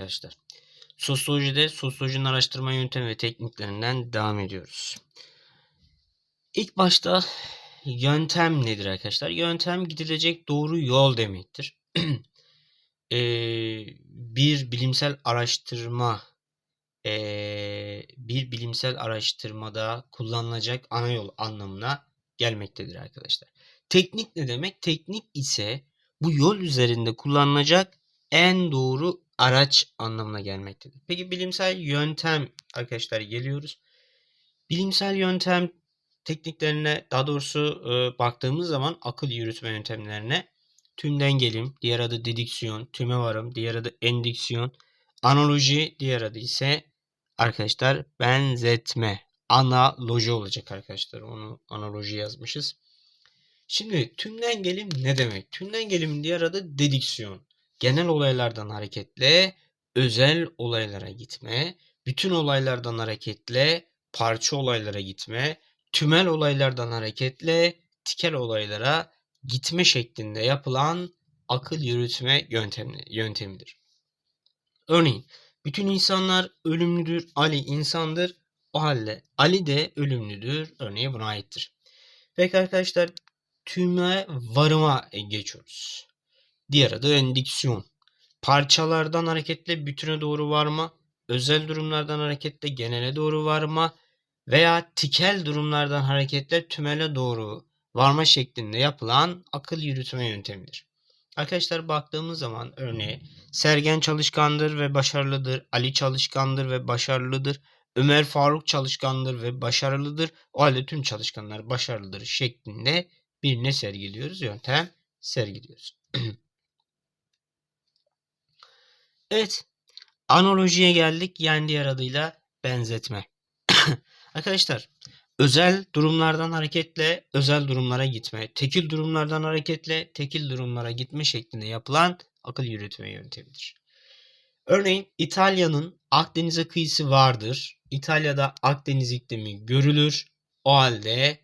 arkadaşlar. Sosyolojide sosyolojinin araştırma yöntemi ve tekniklerinden devam ediyoruz. İlk başta yöntem nedir arkadaşlar? Yöntem gidilecek doğru yol demektir. Eee, bir bilimsel araştırma eee, bir bilimsel araştırmada kullanılacak ana yol anlamına gelmektedir arkadaşlar. Teknik ne demek? Teknik ise bu yol üzerinde kullanılacak en doğru araç anlamına gelmektedir. Peki bilimsel yöntem arkadaşlar geliyoruz. Bilimsel yöntem tekniklerine daha doğrusu e, baktığımız zaman akıl yürütme yöntemlerine tümden gelim, diğer adı dediksiyon, tüme varım, diğer adı endiksiyon, analoji, diğer adı ise arkadaşlar benzetme, analoji olacak arkadaşlar. Onu analoji yazmışız. Şimdi tümden gelim ne demek? Tümden gelimin diğer adı dediksiyon. Genel olaylardan hareketle özel olaylara gitme, bütün olaylardan hareketle parça olaylara gitme, tümel olaylardan hareketle tikel olaylara gitme şeklinde yapılan akıl yürütme yöntemi, yöntemidir. Örneğin bütün insanlar ölümlüdür, Ali insandır. O halde Ali de ölümlüdür. Örneği buna aittir. Peki arkadaşlar tüme varıma geçiyoruz. Diğer adı endiksiyon. Parçalardan hareketle bütüne doğru varma, özel durumlardan hareketle genele doğru varma veya tikel durumlardan hareketle tümele doğru varma şeklinde yapılan akıl yürütme yöntemidir. Arkadaşlar baktığımız zaman örneğe Sergen çalışkandır ve başarılıdır. Ali çalışkandır ve başarılıdır. Ömer Faruk çalışkandır ve başarılıdır. O halde tüm çalışkanlar başarılıdır şeklinde bir ne sergiliyoruz? Yöntem sergiliyoruz. evet. Analojiye geldik. Yani diğer adıyla benzetme. Arkadaşlar özel durumlardan hareketle özel durumlara gitme, tekil durumlardan hareketle tekil durumlara gitme şeklinde yapılan akıl yürütme yöntemidir. Örneğin İtalya'nın Akdeniz'e kıyısı vardır. İtalya'da Akdeniz iklimi görülür. O halde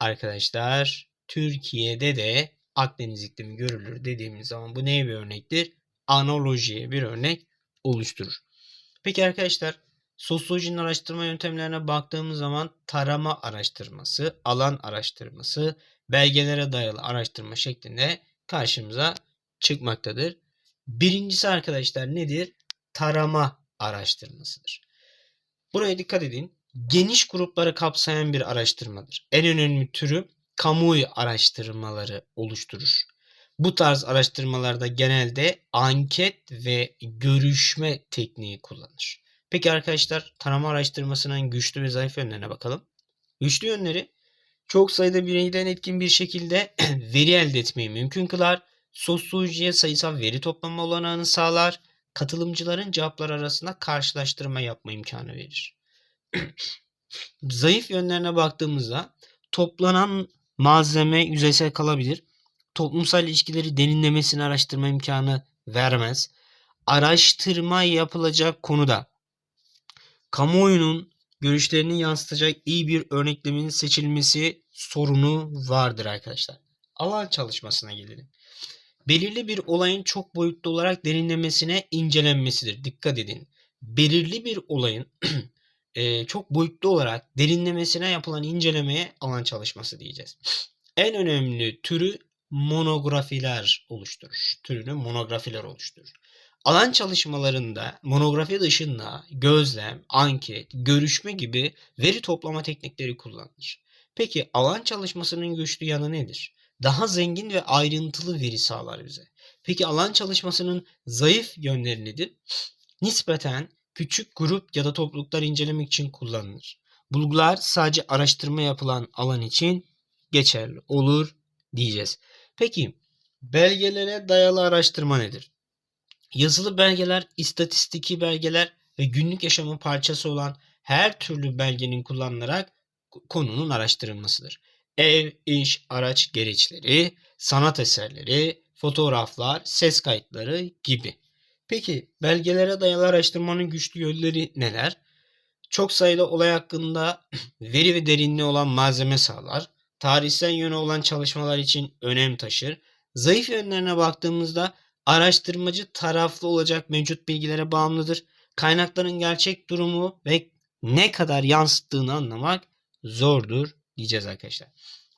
arkadaşlar Türkiye'de de Akdeniz iklimi görülür dediğimiz zaman bu neye bir örnektir? Analojiye bir örnek oluşturur. Peki arkadaşlar sosyolojinin araştırma yöntemlerine baktığımız zaman tarama araştırması, alan araştırması, belgelere dayalı araştırma şeklinde karşımıza çıkmaktadır. Birincisi arkadaşlar nedir? Tarama araştırmasıdır. Buraya dikkat edin. Geniş grupları kapsayan bir araştırmadır. En önemli türü kamuoyu araştırmaları oluşturur. Bu tarz araştırmalarda genelde anket ve görüşme tekniği kullanır. Peki arkadaşlar tarama araştırmasının güçlü ve zayıf yönlerine bakalım. Güçlü yönleri çok sayıda bireyden etkin bir şekilde veri elde etmeyi mümkün kılar. Sosyolojiye sayısal veri toplama olanağını sağlar. Katılımcıların cevaplar arasında karşılaştırma yapma imkanı verir. Zayıf yönlerine baktığımızda toplanan malzeme yüzeysel kalabilir. Toplumsal ilişkileri derinlemesine araştırma imkanı vermez. Araştırma yapılacak konuda kamuoyunun görüşlerini yansıtacak iyi bir örneklemenin seçilmesi sorunu vardır arkadaşlar. Alan çalışmasına gelelim. Belirli bir olayın çok boyutlu olarak derinlemesine incelenmesidir. Dikkat edin. Belirli bir olayın e, çok boyutlu olarak derinlemesine yapılan incelemeye alan çalışması diyeceğiz. En önemli türü monografiler oluşturur. Türünü monografiler oluşturur. Alan çalışmalarında monografi dışında gözlem, anket, görüşme gibi veri toplama teknikleri kullanılır. Peki alan çalışmasının güçlü yanı nedir? Daha zengin ve ayrıntılı veri sağlar bize. Peki alan çalışmasının zayıf yönleri nedir? Nispeten küçük grup ya da topluluklar incelemek için kullanılır. Bulgular sadece araştırma yapılan alan için geçerli olur diyeceğiz. Peki belgelere dayalı araştırma nedir? Yazılı belgeler, istatistiki belgeler ve günlük yaşamın parçası olan her türlü belgenin kullanılarak konunun araştırılmasıdır. Ev, iş, araç gereçleri, sanat eserleri, fotoğraflar, ses kayıtları gibi. Peki belgelere dayalı araştırmanın güçlü yönleri neler? Çok sayıda olay hakkında veri ve derinliği olan malzeme sağlar. Tarihsel yönü olan çalışmalar için önem taşır. Zayıf yönlerine baktığımızda Araştırmacı taraflı olacak mevcut bilgilere bağımlıdır. Kaynakların gerçek durumu ve ne kadar yansıttığını anlamak zordur diyeceğiz arkadaşlar.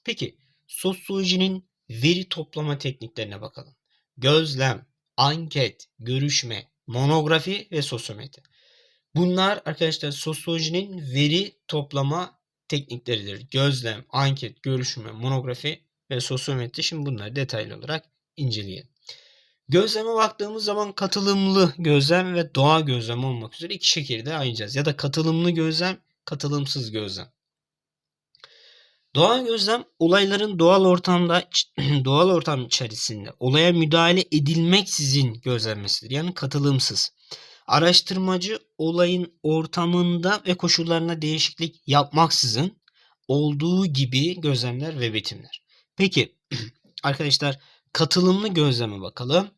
Peki sosyolojinin veri toplama tekniklerine bakalım. Gözlem, anket, görüşme, monografi ve sosyometri. Bunlar arkadaşlar sosyolojinin veri toplama teknikleridir. Gözlem, anket, görüşme, monografi ve sosyometri. Şimdi bunları detaylı olarak inceleyelim. Gözleme baktığımız zaman katılımlı gözlem ve doğa gözlem olmak üzere iki şekilde ayıracağız. Ya da katılımlı gözlem, katılımsız gözlem. Doğal gözlem olayların doğal ortamda doğal ortam içerisinde olaya müdahale edilmeksizin gözlenmesidir. Yani katılımsız. Araştırmacı olayın ortamında ve koşullarına değişiklik yapmaksızın olduğu gibi gözlemler ve betimler. Peki arkadaşlar katılımlı gözleme bakalım.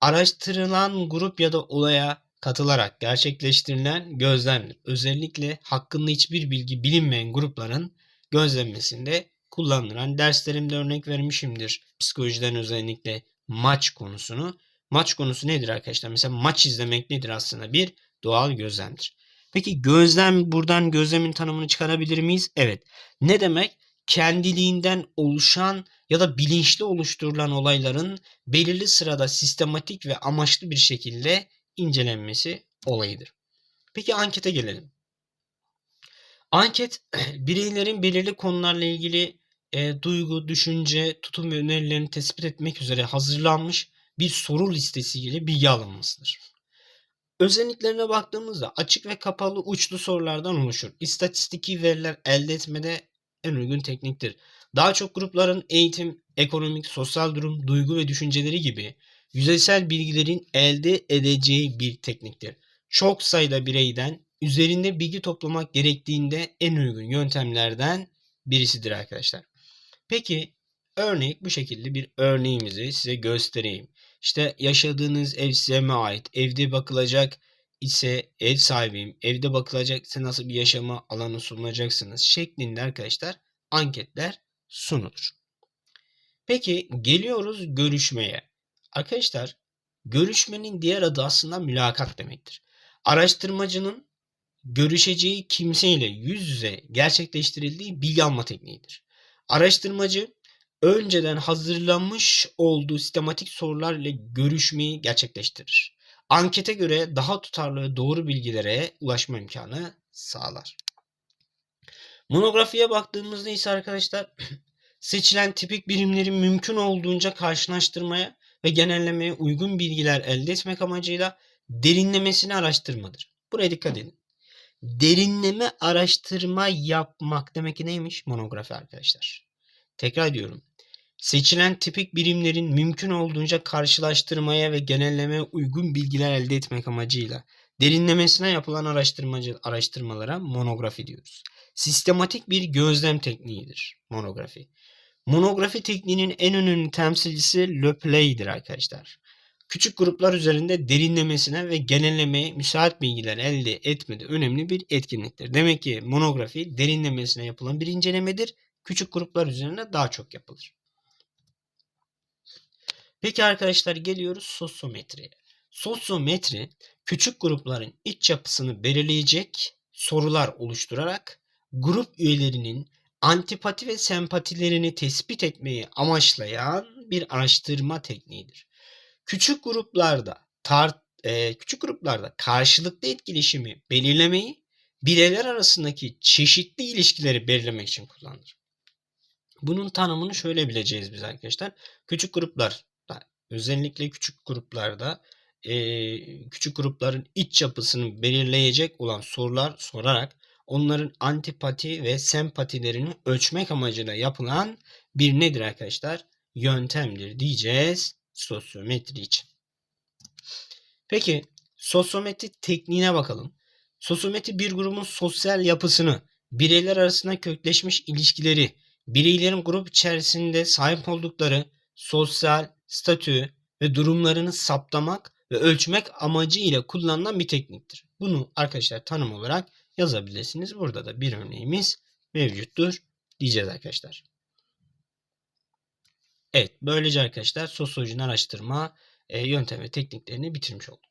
Araştırılan grup ya da olaya katılarak gerçekleştirilen gözlemdir. Özellikle hakkında hiçbir bilgi bilinmeyen grupların gözlenmesinde kullanılır. Hani derslerimde örnek vermişimdir psikolojiden özellikle maç konusunu. Maç konusu nedir arkadaşlar? Mesela maç izlemek nedir aslında? Bir doğal gözlemdir. Peki gözlem buradan gözlemin tanımını çıkarabilir miyiz? Evet. Ne demek? Kendiliğinden oluşan ya da bilinçli oluşturulan olayların belirli sırada sistematik ve amaçlı bir şekilde incelenmesi olayıdır. Peki ankete gelelim. Anket bireylerin belirli konularla ilgili e, duygu, düşünce, tutum ve önerilerini tespit etmek üzere hazırlanmış bir soru listesi ile bilgi alınmasıdır. Özelliklerine baktığımızda açık ve kapalı uçlu sorulardan oluşur. İstatistiki veriler elde etmede en uygun tekniktir. Daha çok grupların eğitim, ekonomik, sosyal durum, duygu ve düşünceleri gibi yüzeysel bilgilerin elde edeceği bir tekniktir. Çok sayıda bireyden üzerinde bilgi toplamak gerektiğinde en uygun yöntemlerden birisidir arkadaşlar. Peki örnek bu şekilde bir örneğimizi size göstereyim. İşte yaşadığınız ev size mi ait? Evde bakılacak ise ev sahibiyim. Evde bakılacak ise nasıl bir yaşama alanı sunacaksınız şeklinde arkadaşlar anketler sunulur. Peki geliyoruz görüşmeye. Arkadaşlar görüşmenin diğer adı aslında mülakat demektir. Araştırmacının görüşeceği kimseyle yüz yüze gerçekleştirildiği bilgi alma tekniğidir. Araştırmacı önceden hazırlanmış olduğu sistematik sorular ile görüşmeyi gerçekleştirir. Ankete göre daha tutarlı ve doğru bilgilere ulaşma imkanı sağlar. Monografiye baktığımızda ise arkadaşlar seçilen tipik birimlerin mümkün olduğunca karşılaştırmaya ve genellemeye uygun bilgiler elde etmek amacıyla derinlemesine araştırmadır. Buraya dikkat edin derinleme araştırma yapmak demek ki neymiş? Monografi arkadaşlar. Tekrar diyorum. Seçilen tipik birimlerin mümkün olduğunca karşılaştırmaya ve genellemeye uygun bilgiler elde etmek amacıyla derinlemesine yapılan araştırmacı araştırmalara monografi diyoruz. Sistematik bir gözlem tekniğidir monografi. Monografi tekniğinin en önemli temsilcisi Le Play'dir arkadaşlar küçük gruplar üzerinde derinlemesine ve genellemeye müsait bilgiler elde etmede önemli bir etkinliktir. Demek ki monografi derinlemesine yapılan bir incelemedir. Küçük gruplar üzerinde daha çok yapılır. Peki arkadaşlar geliyoruz sosyometriye. Sosyometri küçük grupların iç yapısını belirleyecek sorular oluşturarak grup üyelerinin antipati ve sempatilerini tespit etmeyi amaçlayan bir araştırma tekniğidir. Küçük gruplarda tar e, küçük gruplarda karşılıklı etkileşimi belirlemeyi bireyler arasındaki çeşitli ilişkileri belirlemek için kullanılır. Bunun tanımını şöyle bileceğiz biz arkadaşlar. Küçük gruplar özellikle küçük gruplarda e, küçük grupların iç yapısını belirleyecek olan sorular sorarak onların antipati ve sempatilerini ölçmek amacıyla yapılan bir nedir arkadaşlar? Yöntemdir diyeceğiz sosyometri için. Peki sosyometri tekniğine bakalım. Sosyometri bir grubun sosyal yapısını, bireyler arasında kökleşmiş ilişkileri, bireylerin grup içerisinde sahip oldukları sosyal statü ve durumlarını saptamak ve ölçmek amacıyla kullanılan bir tekniktir. Bunu arkadaşlar tanım olarak yazabilirsiniz. Burada da bir örneğimiz mevcuttur diyeceğiz arkadaşlar. Evet böylece arkadaşlar sosyolojinin araştırma e, yöntem ve tekniklerini bitirmiş olduk.